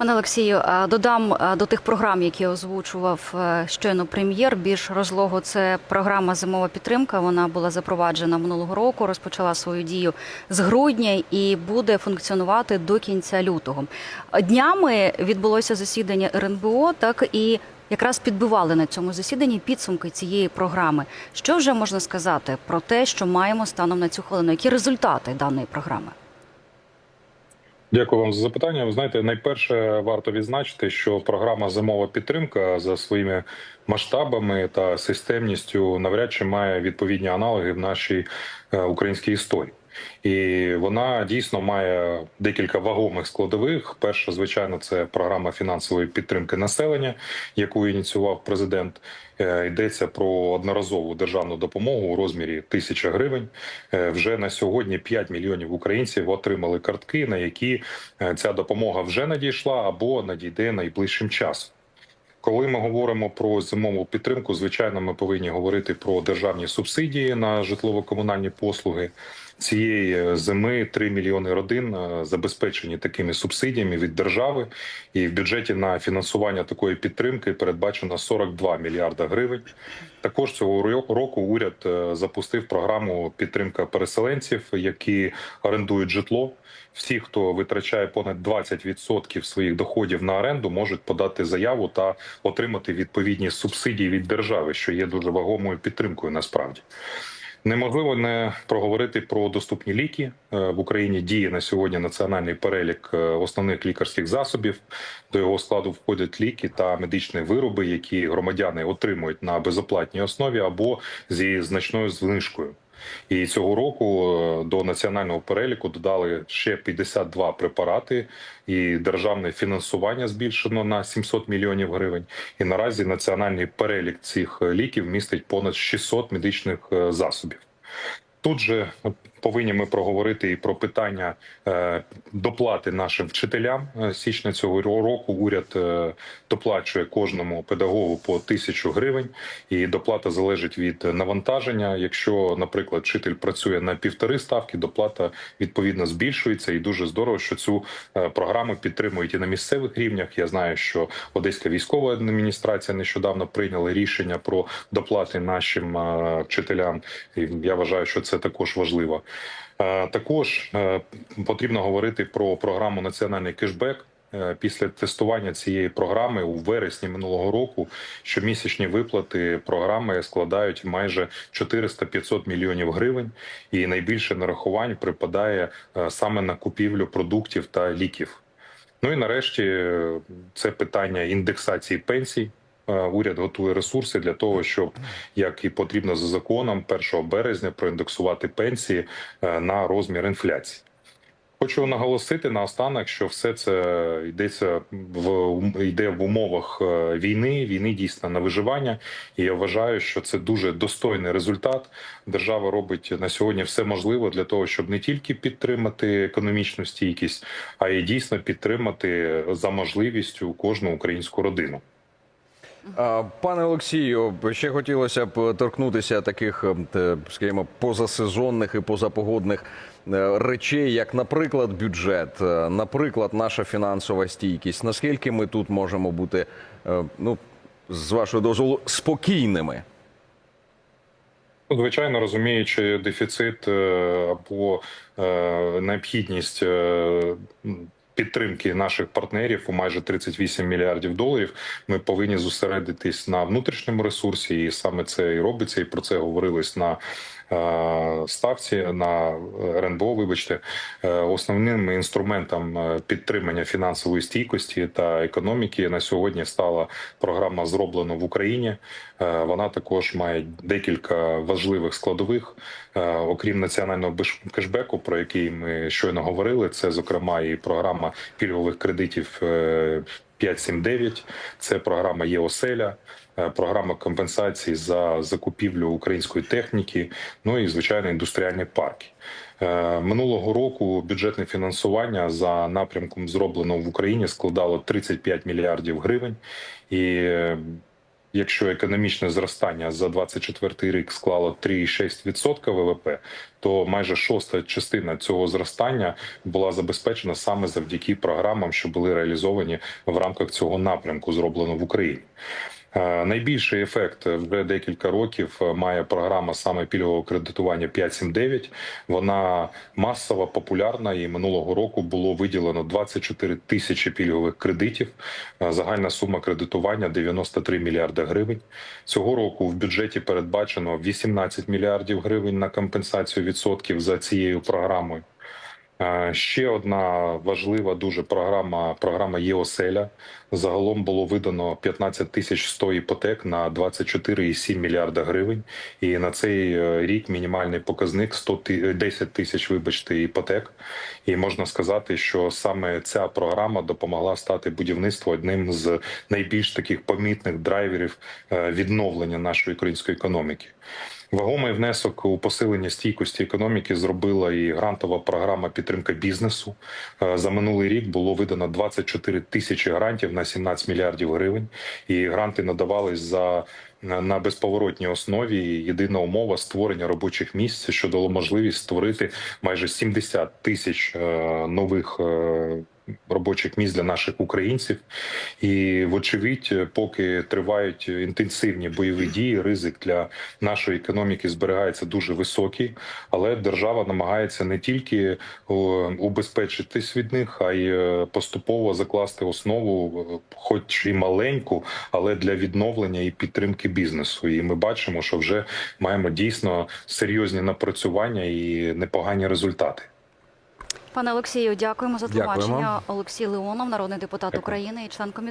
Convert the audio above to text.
Пане Олексію, додам до тих програм, які озвучував е, щойно прем'єр. Більш розлого це програма Зимова підтримка. Вона була запроваджена минулого року, розпочала свою дію з грудня і буде функціонувати до кінця лютого. Днями відбулося засідання РНБО, так і якраз підбивали на цьому засіданні підсумки цієї програми. Що вже можна сказати про те, що маємо станом на цю хвилину? Які результати даної програми? Дякую вам за запитання. Ви знаєте, найперше варто відзначити, що програма зимова підтримка за своїми масштабами та системністю навряд чи має відповідні аналоги в нашій е, українській історії. І вона дійсно має декілька вагомих складових. Перша, звичайно, це програма фінансової підтримки населення, яку ініціював президент. Е, Йдеться про одноразову державну допомогу у розмірі тисячі гривень. Е, Вже на сьогодні 5 мільйонів українців отримали картки, на які е, ця допомога вже надійшла або надійде найближчим часом. Коли ми говоримо про зимову підтримку, звичайно, ми повинні говорити про державні субсидії на житлово-комунальні послуги. Цієї зими 3 мільйони родин е, забезпечені такими субсидіями від держави, і в бюджеті на фінансування такої підтримки передбачено 42 мільярда гривень. Також цього року уряд е, запустив програму підтримка переселенців, які орендують житло. Всі, хто витрачає понад 20% своїх доходів на оренду, можуть подати заяву та отримати відповідні субсидії від держави, що є дуже вагомою підтримкою насправді. Неможливо не проговорити про доступні ліки Е, в Україні. Діє на сьогодні національний перелік е, основних лікарських засобів. До його складу входять ліки та медичні вироби, які громадяни отримують на безоплатній основі або зі значною знижкою. І цього року е, до національного переліку додали ще 52 препарати, і державне фінансування збільшено на 700 мільйонів гривень. І наразі національний перелік цих е, ліків містить понад 600 медичних е, засобів. Тут же повинні ми проговорити і про питання е, доплати нашим вчителям. Е, Січня цього року уряд е, доплачує кожному педагогу по тисячу гривень, і доплата залежить від навантаження. Якщо, наприклад, вчитель працює на півтори ставки, доплата відповідно збільшується, і дуже здорово, що цю програму підтримують і на місцевих рівнях. Я знаю, що Одеська військова адміністрація нещодавно прийняла рішення про доплати нашим вчителям. І я вважаю, що це також важливо. Е, Також е, потрібно говорити про програму Національний кешбек. Е, Після тестування цієї програми у вересні минулого року щомісячні виплати програми складають майже 400-500 мільйонів гривень, і найбільше нарахувань припадає саме на купівлю продуктів та ліків. Ну і нарешті це питання індексації пенсій. Е, Уряд готує ресурси для того, щоб як і потрібно за законом, 1 березня проіндексувати пенсії е, на розмір інфляції. Хочу наголосити наостанок, що все це йдеться в йде в умовах е, війни, війни дійсно на виживання. І я вважаю, що це дуже достойний результат. Держава робить на сьогодні все можливе для того, щоб не тільки підтримати економічну стійкість, а й дійсно підтримати за можливістю кожну українську родину. Пане Олексію, ще хотілося б торкнутися таких, ем, скажімо, позасезонних і позапогодних е, речей, як, наприклад, бюджет, е, наприклад, наша фінансова стійкість. Наскільки ми тут можемо бути, е, ну, з вашого дозволу, спокійними? Звичайно, розуміючи дефіцит або необхідність підтримки наших партнерів у майже 38 мільярдів доларів, ми повинні зосередитись на внутрішньому ресурсі, і саме це і робиться. І про це говорилось на ставці на РНБО. Вибачте, Е, основним інструментом е, підтримання фінансової стійкості та економіки на сьогодні стала програма зроблено в Україні. Е, Вона також має декілька важливих складових, Е, окрім національного кешбеку, про який ми щойно говорили. Це зокрема і програма пільгових кредитів. Е, 579, це програма ЄОСЕЛЯ, е, програма компенсації за закупівлю української техніки, ну і звичайно індустріальні парки. Е, Минулого року бюджетне фінансування за напрямком зроблено в Україні складало 35 мільярдів гривень, і якщо економічне зростання за 24 рік склало 3,6% ВВП, то майже шоста частина цього зростання була забезпечена саме завдяки програмам, що були реалізовані в рамках цього напрямку, зроблено в Україні. Е, Найбільший ефект вже декілька років е, має програма саме пільгового кредитування 579. Вона масово популярна і минулого року було виділено 24 тисячі пільгових кредитів. Е, Загальна сума кредитування 93 мільярди гривень. Цього року в бюджеті передбачено 18 мільярдів гривень на компенсацію відсотків за цією програмою. Е, Ще одна важлива дуже програма програма ЄОСЕЛЯ. Загалом було видано 15 тисяч 100 іпотек на 24,7 мільярда гривень. І на цей е, рік мінімальний показник 100 ти- 10 тисяч, вибачте, іпотек. І можна сказати, що саме ця програма допомогла стати будівництву одним з найбільш таких помітних драйверів е, відновлення нашої української економіки. Вагомий внесок у посилення стійкості економіки зробила і грантова програма підтримка бізнесу. Е, За минулий рік було видано 24 тисячі грантів на 17 мільярдів гривень. І гранти надавались за на безповоротній основі. Єдина умова створення робочих місць, що дало можливість створити майже 70 тисяч е, нових. Робочих місць для наших українців, і вочевидь, поки тривають інтенсивні бойові дії, ризик для нашої економіки зберігається дуже високий, але держава намагається не тільки убезпечитись від них, а й е, поступово закласти основу, е, хоч і маленьку, але для відновлення і підтримки бізнесу. І ми бачимо, що вже маємо дійсно серйозні напрацювання і непогані результати. Пане Олексію, дякуємо за Дякуємо. Олексій Леонов, народний депутат. України і член комітету.